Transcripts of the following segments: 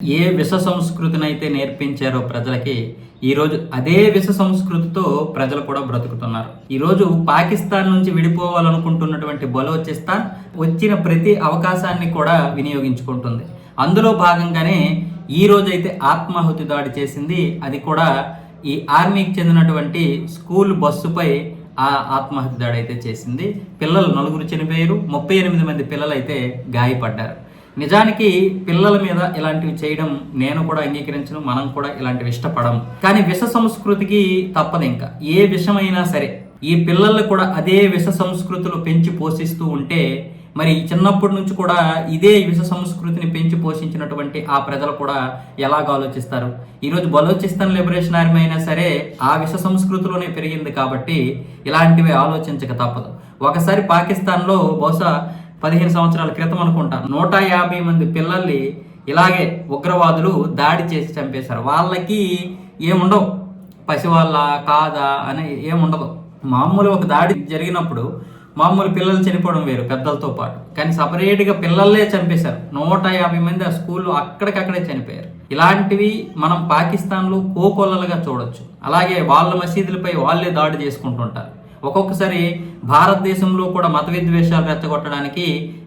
ఏ విష సంస్కృతినైతే నేర్పించారో ప్రజలకి ఈరోజు అదే విష సంస్కృతితో ప్రజలు కూడా బ్రతుకుతున్నారు. ఈరోజు పాకిస్తాన్ నుంచి విడిపోవాలనుకుంటున్నటువంటి బలోచిస్తాన్ వచ్చిన ప్రతి అవకాశాన్ని కూడా వినియోగించుకుంటుంది. అందులో భాగంగానే ఈ రోజైతే ఆత్మాహుతి దాడి చేసింది. అది కూడా ఈ ఆర్మీకి చెందినటువంటి స్కూల్ బస్సుపై ఆ ఆత్మహత్య దాడి అయితే చేసింది. పిల్లలు నలుగురు చనిపోయారు. ముప్పై ఎనిమిది మంది పిల్లలు అయితే గాయపడ్డారు. నిజానికి పిల్లల మీద ఇలాంటివి చేయడం నేను కూడా అంగీకరించను మనం కూడా ఇలాంటివి ఇష్టపడం. కానీ విష సంస్కృతికి తప్పదు ఇంకా. ఏ విషమైనా సరే ఈ పిల్లల్ని కూడా అదే విష సంస్కృతులు పెంచి పోషిస్తూ ఉంటే మరి చిన్నప్పటి నుంచి కూడా ఇదే విష సంస్కృతిని పెంచి పోషించినటువంటి ఆ ప్రజలు కూడా ఎలాగ ఆలోచిస్తారు? ఈరోజు బలోచిస్తాన్ లిబరేషన్ ఆర్మీ అయినా సరే ఆ విష సంస్కృతిలోనే పెరిగింది కాబట్టి ఇలాంటివి ఆలోచించక తప్పదు. ఒకసారి పాకిస్తాన్లో బహుశా పదిహేను సంవత్సరాల క్రితం అనుకుంటా. నూట యాభై మంది పిల్లల్ని ఇలాగే ఉగ్రవాదులు దాడి చేసి చంపేశారు. వాళ్ళకి ఏముండవు. పసివాళ్ళ కాదా అని ఏముండదు. మామూలు ఒక దాడి జరిగినప్పుడు మామూలు పిల్లలు చనిపోవడం వేరు పెద్దలతో పాటు. కానీ సపరేట్గా పిల్లలే చంపేశారు. నూట యాభై మంది ఆ స్కూల్లో అక్కడికక్కడే చనిపోయారు. ఇలాంటివి మనం పాకిస్తాన్లో కోకొల్లలుగా చూడొచ్చు. అలాగే వాళ్ళ మసీదులపై వాళ్ళే దాడి చేసుకుంటుంటారు. ఒక్కొక్కసారి భారతదేశంలో కూడా మత విద్వేషాలు రెచ్చగొట్టడానికి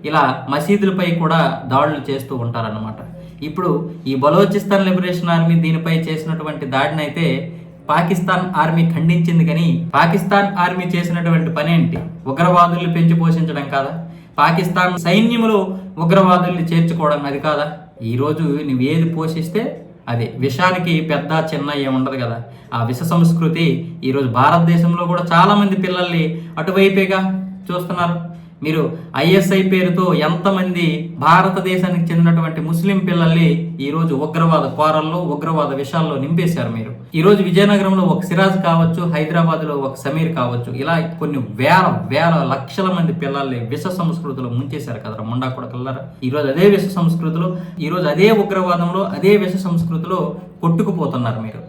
ఇలా మసీదులపై కూడా దాడులు చేస్తూ ఉంటారన్నమాట. ఇప్పుడు ఈ బలోచిస్తాన్ లిబరేషన్ ఆర్మీ దీనిపై చేసినటువంటి దాడిని అయితే పాకిస్తాన్ ఆర్మీ ఖండించింది కానీ పాకిస్తాన్ ఆర్మీ చేసినటువంటి పని ఏంటి? ఉగ్రవాదుల్ని పెంచి పోషించడం కాదా? పాకిస్తాన్ సైన్యములు ఉగ్రవాదుల్ని చేర్చుకోవడం అది కాదా? ఈరోజు నువ్వు ఏది పోషిస్తే అదే విషానికి పెద్ద చిన్న ఏముండదు కదా. ఆ విష సంస్కృతి ఈరోజు భారతదేశంలో కూడా చాలామంది పిల్లల్ని అటువైపేగా చూస్తున్నారు. మీరు ఐఎస్ఐ పేరుతో ఎంతమంది భారతదేశానికి చెందినటువంటి ముస్లిం పిల్లల్ని ఈరోజు ఉగ్రవాద కోరల్లో ఉగ్రవాద విషయాల్లో నింపేశారు మీరు. ఈరోజు విజయనగరంలో ఒక సిరాజ్ కావచ్చు హైదరాబాద్లో ఒక సమీర్ కావచ్చు ఇలా కొన్ని వేల వేల లక్షల మంది పిల్లల్ని విష సంస్కృతిలో ముంచేశారు కదరా ముండా కొడకల్లారా ఈరోజు అదే విష సంస్కృతిలో ఈరోజు అదే ఉగ్రవాదంలో అదే విష సంస్కృతిలో కొట్టుకుపోతున్నారు మీరు.